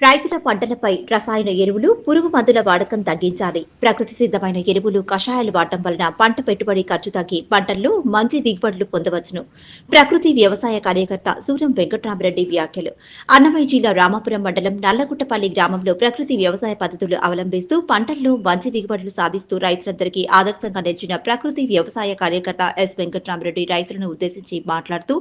రైతుల పంటలపై రసాయన ఎరువులు పురుగు మందుల వాడకం తగ్గించాలి. ప్రకృతి సిద్ధమైన ఎరువులు కషాయాలు వాడటం వలన పంట పెట్టుబడి ఖర్చు తగ్గి పంటల్లో మంచి దిగుబడులు పొందవచ్చును. ప్రకృతి వ్యవసాయ కార్యకర్త సూర్యం వెంకటరామరెడ్డి వ్యాఖ్యలు. అన్నమయ్య జిల్లా రామాపురం మండలం నల్లగుట్టపల్లి గ్రామంలో ప్రకృతి వ్యవసాయ పద్ధతులు అవలంబిస్తూ పంటల్లో మంచి దిగుబడులు సాధిస్తూ రైతులందరికీ ఆదర్శంగా నిలిచిన ప్రకృతి వ్యవసాయ కార్యకర్త ఎస్ వెంకటరామరెడ్డి రైతులను ఉద్దేశించి మాట్లాడుతూ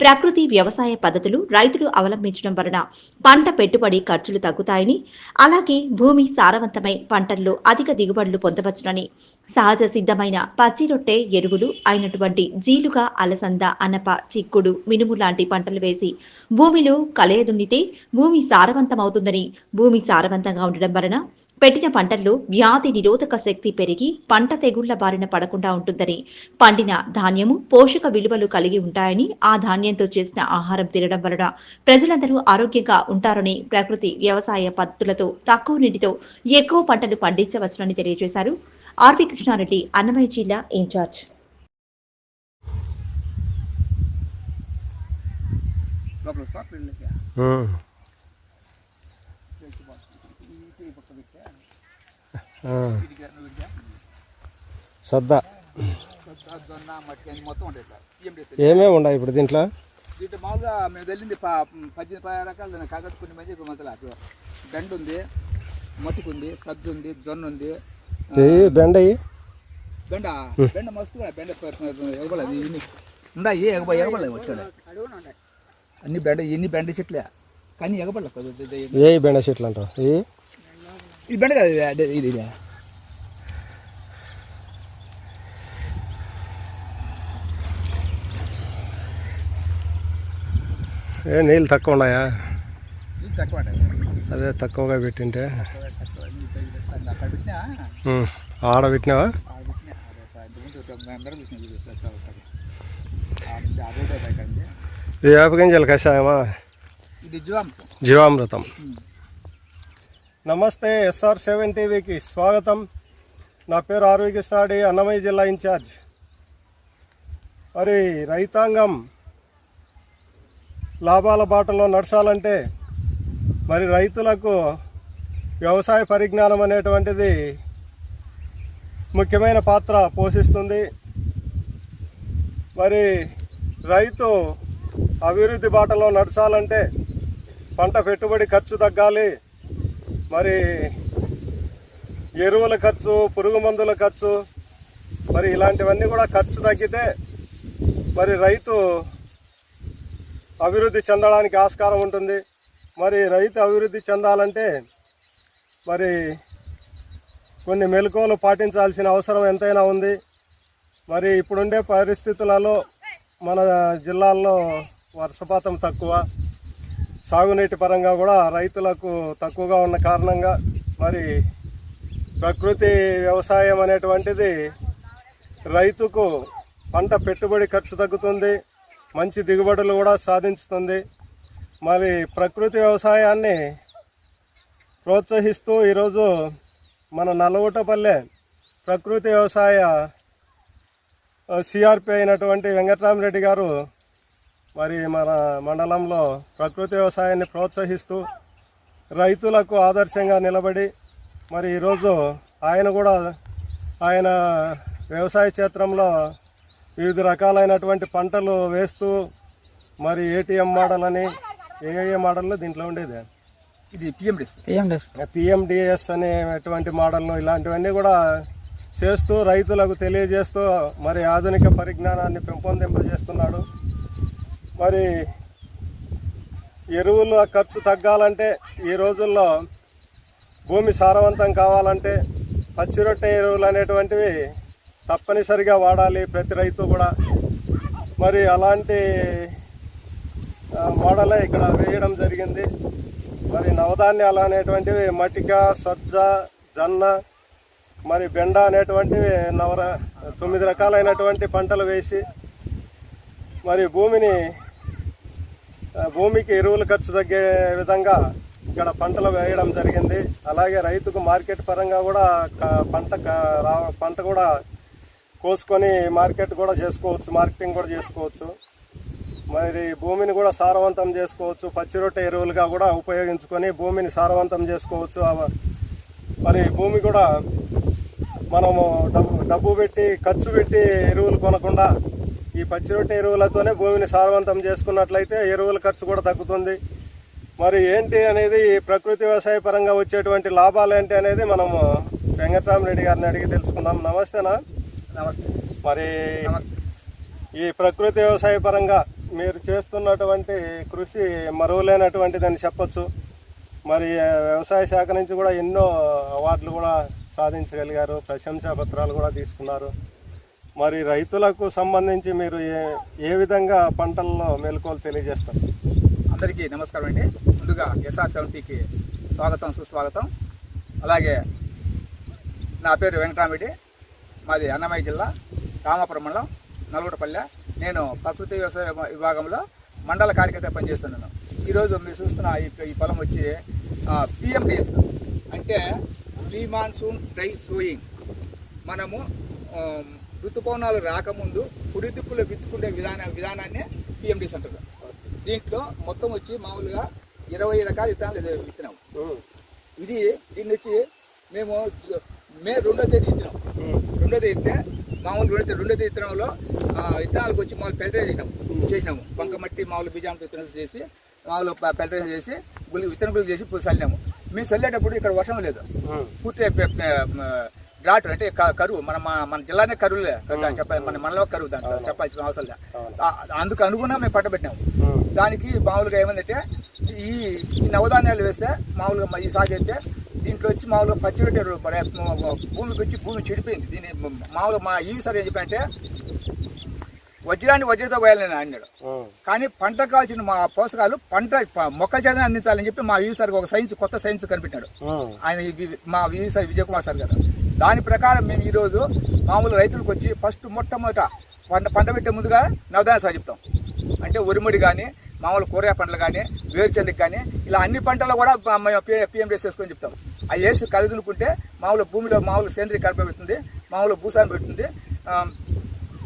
ప్రకృతి వ్యవసాయ పద్ధతులు రైతులు అవలంబించడం వలన పంట పెట్టుబడి ఖర్చులు తగ్గుతాయని అలాగే భూమి సారవంతమై పంటల్లో అధిక దిగుబడులు పొందవచ్చునని సహజ సిద్ధమైన పచ్చి రొట్టె ఎరువులు అయినటువంటి జీలుగా అలసంద అనప చిక్కుడు మినుము లాంటి పంటలు వేసి భూమిలో కలయదున్నితే భూమి సారవంతమవుతుందని భూమి సారవంతంగా ఉండడం వలన పెట్టిన పంటల్లో వ్యాధి నిరోధక శక్తి పెరిగి పంట తెగుళ్ళ బారిన పడకుండా ఉంటుందని పండిన ధాన్యము పోషక విలువలు కలిగి ఉంటాయని ఆ ధాన్యంతో చేసిన ఆహారం తినడం వలన ప్రజలందరూ ఆరోగ్యంగా ఉంటారని ప్రకృతి వ్యవసాయ పద్ధతులతో తక్కువ నీటితో ఎక్కువ పంటలు పండించవచ్చునని తెలియజేశారు. ఆర్వి కృష్ణారెడ్డి అన్నమయ్య జిల్లా ఇన్ఛార్జ్. సద్ద సొద్ద, ఏమేమి ఉన్నాయి ఇప్పుడు దీంట్లో? దీంట్లో మామూలుగా మేము వెళ్ళింది పద్దెనిమిది పది రకాలు కాకపోతే కొన్ని మంది మొదలు బెండ ఉంది మొతికి ఉంది సజ్జు ఉంది జొన్న ఉంది. బెండ. బెండ బెండ మస్తు బెండ ఎగబడలేదు ఇన్ని. ఉందా? ఏ ఎగబ ఎగబడలేదు వచ్చాడు అన్ని బెండ ఇన్ని బెండ చెట్లే. కానీ ఎగబడలేదు ఏ బెండ చెట్లు అంటావు? ఏ? ఇది బెండ కాదు ఇది, అదే ఇది ఇది. ఏ నీళ్ళు తక్కువ ఉన్నాయా? అదే తక్కువగా పెట్టింటే. ఆడ పెట్టినావా? ఇది వేపగింజల కషాయమా? జీవామృతం. నమస్తే ఎస్ఆర్ సెవెన్ టీవీకి స్వాగతం. నా పేరు ఆర్వి కృష్ణాడి అన్నమయ్య జిల్లా ఇన్ఛార్జ్. మరి రైతాంగం లాభాల బాటలో నడచాలంటే మరి రైతులకు వ్యవసాయ పరిజ్ఞానం అనేటువంటిది ముఖ్యమైన పాత్ర పోషిస్తుంది. మరి రైతు అభివృద్ధి బాటలో నడచాలంటే పంట పెట్టుబడి ఖర్చు తగ్గాలి. మరి ఎరువుల ఖర్చు పురుగు మందుల ఖర్చు మరి ఇలాంటివన్నీ కూడా ఖర్చు తగ్గితే మరి రైతు అభివృద్ధి చెందడానికి ఆస్కారం ఉంటుంది. మరి రైతు అభివృద్ధి చెందాలంటే మరి కొన్ని మెలకువలు పాటించాల్సిన అవసరం ఎంతైనా ఉంది. మరి ఇప్పుడుండే పరిస్థితులలో మన జిల్లాల్లో వర్షపాతం తక్కువ. సాగునీటి పరంగా కూడా రైతులకు తక్కువగా ఉన్న కారణంగా మరి ప్రకృతి వ్యవసాయం అనేటువంటిది రైతుకు పంట పెట్టుబడి ఖర్చు తగ్గుతుంది మంచి దిగుబడులు కూడా సాధించుతుంది. మరి ప్రకృతి వ్యవసాయాన్ని ప్రోత్సహిస్తూ ఈరోజు మన నల్లగొట్టపల్లె ప్రకృతి వ్యవసాయ సిఆర్పి అయినటువంటి వెంకటరామరెడ్డి గారు మరి మన మండలంలో ప్రకృతి వ్యవసాయాన్ని ప్రోత్సహిస్తూ రైతులకు ఆదర్శంగా నిలబడి మరి ఈరోజు ఆయన కూడా ఆయన వ్యవసాయ క్షేత్రంలో వివిధ రకాలైనటువంటి పంటలు వేస్తూ మరి ఏటీఎం మోడల్ అని ఏ ఏ మోడల్లో దీంట్లో ఉండేది. ఇది పిఎండిఎస్ పిఎండిఎస్ అనేటువంటి మోడల్ను ఇలాంటివన్నీ కూడా చేస్తూ రైతులకు తెలియజేస్తూ మరి ఆధునిక పరిజ్ఞానాన్ని పెంపొందింపజేస్తున్నాడు. మరి ఎరువుల ఖర్చు తగ్గాలంటే ఈ రోజుల్లో భూమి సారవంతం కావాలంటే పచ్చి రొట్టె ఎరువులు అనేటువంటివి తప్పనిసరిగా వాడాలి ప్రతి రైతు కూడా. మరి అలాంటి మోడలే ఇక్కడ వేయడం జరిగింది. మరి నవధాన్యాలు అనేటువంటివి మటిక సజ్జ జొన్న మరి బెండ అనేటువంటివి నవర తొమ్మిది రకాలైనటువంటి పంటలు వేసి మరి భూమిని భూమికి ఎరువులు ఖర్చు తగ్గే విధంగా ఇక్కడ పంటలు వేయడం జరిగింది. అలాగే రైతుకు మార్కెట్ పరంగా కూడా పంట రా పంట కూడా కోసుకొని మార్కెట్ కూడా చేసుకోవచ్చు మార్కెటింగ్ కూడా చేసుకోవచ్చు. మరి భూమిని కూడా సారవంతం చేసుకోవచ్చు పచ్చి రొట్టె ఎరువులుగా కూడా ఉపయోగించుకొని భూమిని సారవంతం చేసుకోవచ్చు. మరి భూమి కూడా మనము డబ్బు డబ్బు పెట్టి ఖర్చు పెట్టి ఎరువులు కొనకుండా ఈ పచ్చి రొట్టె ఎరువులతోనే భూమిని సారవంతం చేసుకున్నట్లయితే ఎరువుల ఖర్చు కూడా తగ్గుతుంది. మరి ఏంటి అనేది ఈ ప్రకృతి వ్యవసాయ పరంగా వచ్చేటువంటి లాభాలు ఏంటి అనేది మనము వెంకటరామరెడ్డి గారిని అడిగి తెలుసుకుందాం. నమస్తేనా నమస్తే. మరి ఈ ప్రకృతి వ్యవసాయ పరంగా మీరు చేస్తున్నటువంటి కృషి మరువలేనటువంటిదని చెప్పొచ్చు. మరి వ్యవసాయ శాఖ నుంచి కూడా ఎన్నో అవార్డులు కూడా సాధించగలిగారు. ప్రశంసా పత్రాలు కూడా తీసుకున్నారు. మరి రైతులకు సంబంధించి మీరు ఏ ఏ విధంగా పంటల్లో మెలకువలు తెలియజేస్తారు? అందరికీ నమస్కారం అండి. ముందుగా ఎస్ఆర్ సెవెంటీకి స్వాగతం సుస్వాగతం. అలాగే నా పేరు వెంకటరామిడి మాది అన్నమయ్య జిల్లా రామాపురం మండలం నల్గొండపల్లె. నేను ప్రకృతి వ్యవసాయ విభాగంలో మండల కార్యకర్త పనిచేస్తున్నాను. ఈరోజు మీరు చూస్తున్న ఈ ఈ పొలం వచ్చి పిఎండిఎస్. అంటే ప్రీ మాన్సూన్ డ్రై సోయింగ్. మనము ఋతుపవనాలు రాకముందు కుడి దిక్కులో విత్తుకునే విధాన విధానాన్ని పిఎండిస్ అంటారు. దీంట్లో మొత్తం వచ్చి మామూలుగా ఇరవై రకాల విత్తనాలు విత్తనాం. ఇది దీన్ని వచ్చి మేము మే రెండో తేదీ విత్తనాం రెండో తేదీ ఇస్తే మామూలు రెండో రెండో తేదీ విత్తనంలో ఆ, విత్తనాలకు వచ్చి మామూలు పెల్టరేజ్ చేసినాం చేసినాము. బంకమట్టి మామూలు బీజాంతో విత్తనం చేసి మామూలు పెల్టరేజ్ చేసి గులి విత్తన గుళ్ళు చేసి ఇప్పుడు చల్లాము మేము చల్లేటప్పుడు ఇక్కడ వర్షం లేదు. పూర్తి ఘాట్ అంటే కరువు. మన మన జిల్లానే కరువులే. చెప్పాలి మన మనలో కరువు దాంట్లో. చెప్పాల్సిన అవసరం లేదు ఆ- అందుకు అనుగుణంగా మేము పంట పెట్టినాము దానికి మామూలుగా ఏమందంటే ఈ ఈ నవధాన్యాలు వేస్తే మామూలుగా ఈ సాగు అయితే దీంట్లో వచ్చి మామూలుగా మ- భూమికి వచ్చి భూమి చెడిపోయింది. దీని మామూలుగా మా ఈ సార్ ఏం చెప్పంటే వజ్రాన్ని వజ్రతో పోయాలని అన్నాడు. కానీ పంట కావాల్సిన మా పోషకాలు పంట మొక్కల అందించాలని చెప్పి మా ఈ సార్ ఒక సైన్స్ కొత్త సైన్స్ కనిపెట్టాడు. ఆయన మా విజయ్ విజయ్ కుమార్ సార్ గారు. దాని ప్రకారం మేము ఈరోజు మామూలు రైతులకు వచ్చి ఫస్ట్ మొట్టమొదట పంట పంట పెట్టే ముందుగా నవధాన్య సాగు చెప్తాం. అంటే ఉరిముడి కానీ మామూలు కూరగాయ పంటలు కానీ వేరుచెందుకు కానీ ఇలా అన్ని పంటలు కూడా మా- మేము పిఎండిఎస్ చేసుకొని చెప్తాం. అవి వేసి కలుదునుకుంటే మామూలు భూమిలో మామూలు సేంద్రీయ కలప పెడుతుంది మామూలు భూసారం పెడుతుంది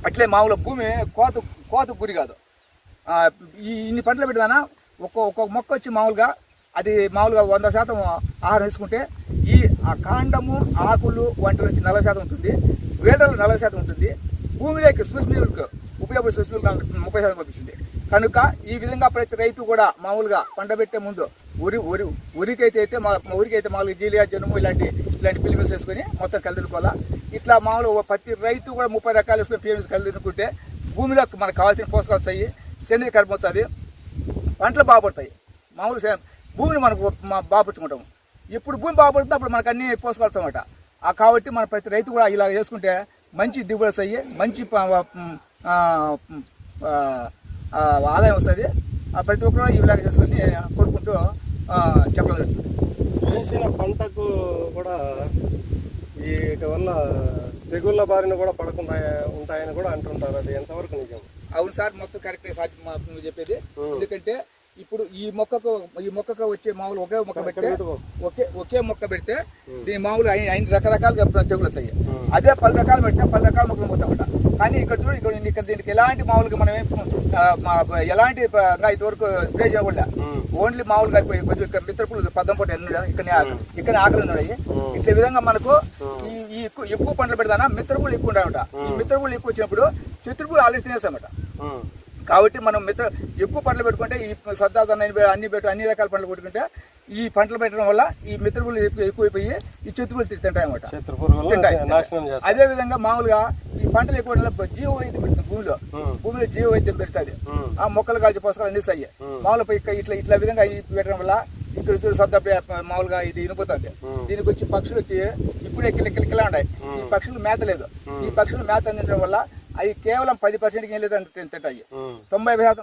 అట్లే మామూలు భూమి కోత కోత గురి కాదు. ఈ ఇన్ని పంటలు పెడదానా ఒక్కొక్క ఒక్కొక్క మొక్క వచ్చి మామూలుగా అది మామూలుగా వంద శాతం ఆహారం తీసుకుంటే ఈ ఆ కాండము ఆకులు వంటి నుంచి నలభై శాతం ఉంటుంది. వేళ్ళలో నలభై శాతం ఉంటుంది. భూమిలోకి సూక్ష్మజీవులకు ఉపయోగపడే సూక్ష్మజీవులకు ముప్పై శాతం పంపిస్తుంది. కనుక ఈ విధంగా ప్రతి రైతు కూడా మామూలుగా పంట పెట్టే ముందు ఉరి ఉరి ఉరికైతే అయితే మా ఉరికైతే ఊరికైతే మామూలుగా జీలియా జనుము ఇలాంటి ఇలాంటి పిలిమిల్స్ వేసుకొని మొత్తం కలిదుకోవాలా ఇట్లా మామూలుగా ప్రతి రైతు కూడా ముప్పై రకాలు వేసుకొని పిఎంస్ కలిదుకుంటే భూమిలో మనకు కావాల్సిన పోషకాలు వస్తాయి సేంద్రీయ కర్మ వస్తుంది. పంటలు బాగుపడతాయి మామూలు భూమిని మనకు బాగుపరుచుకుంటాము ఎప్పుడు భూమి బాగుపడుతుందో అప్పుడు మనకు అన్ని పోసుకోవచ్చు అనమాట ఆ కాబట్టి మన ప్రతి రైతు కూడా ఇలా చేసుకుంటే మంచి దిగుబడి వస్తాయి మంచి ఆదాయం వస్తుంది. ఆ ప్రతి ఒక్కరు విధంగా చేసుకుని కోరుకుంటూ జరుగుతుంది. వేసిన పంటకు కూడా వీటి వల్ల తెగుళ్ళ బారిన కూడా పడకుండా ఉంటాయని కూడా అంటుంటారు. అది ఎంతవరకు నిజం? అవును సార్ మొత్తం కరెక్ట్ నువ్వు చెప్పేది. ఎందుకంటే ఇప్పుడు ఈ మొక్కకు ఈ మొక్కకు వచ్చే మామూలు ఒకే మొక్క పెడితే ఒకే ఒకే మొక్క పెడితే దీని మామూలు ఐదు రకరకాలుగా తెగులు వస్తాయి. అదే పది రకాలు పెడితే పది రకాల మొక్కలు పోతామట కానీ ఇక్కడ చూడు ఇక్కడ ఇక్కడ దీనికి ఎలాంటి మామూలుగా మనం ఎలాంటి ఇంతవరకు స్ప్రే చేయకుండా ఓన్లీ మామూలుగా అయిపోయి కొంచెం ఇక్కడ మిత్రపులు పద్దం పూట ఎన్ని ఇక్కడ ఇక్కడ ఆకలి ఉన్నాయి ఇట్లా విధంగా మనకు ఈ ఈ ఎక్కువ పంటలు పెడతానా? మిత్రపులు ఎక్కువ ఉంటాయన్నమాట ఈ మిత్రపులు ఎక్కువ వచ్చినప్పుడు శత్రుపులు ఆల్రెడీ తినేస్తామట కాబట్టి మనం మిత్ర ఎక్కువ పంటలు పెట్టుకుంటే ఈ సద్దాదన్న అన్ని పెట్టు అన్ని రకాల పంటలు పెట్టుకుంటే ఈ పంటలు పెట్టడం వల్ల ఈ మిత్రపులు ఎక్కువ ఎక్కువైపోయి ఈ చెత్తుపులు తింటాయి చేస్తారు అదే విధంగా మామూలుగా ఈ పంటలు ఎక్కువ జీవ వైద్యం పెడుతుంది భూమిలో. భూమిలో జీవ వైద్యం పెడుతుంది. ఆ మొక్కలు కాల్చి పోషకాలు అందిస్తాయి. మామూలుగా ఇట్లా ఇట్లా విధంగా ఈ పెట్టడం వల్ల ఇక్కడ సొంత మామూలుగా ఇది ఇనిపోతుంది దీనికి వచ్చి పక్షులు వచ్చి ఇప్పుడు ఎక్కిలు ఎక్కిలు ఉన్నాయి. ఈ పక్షులు మేత లేదు ఈ పక్షులు మేత అందించడం వల్ల అవి కేవలం పది పర్సెంట్కి వెళ్ళేది తింటాయి తొంభై శాతం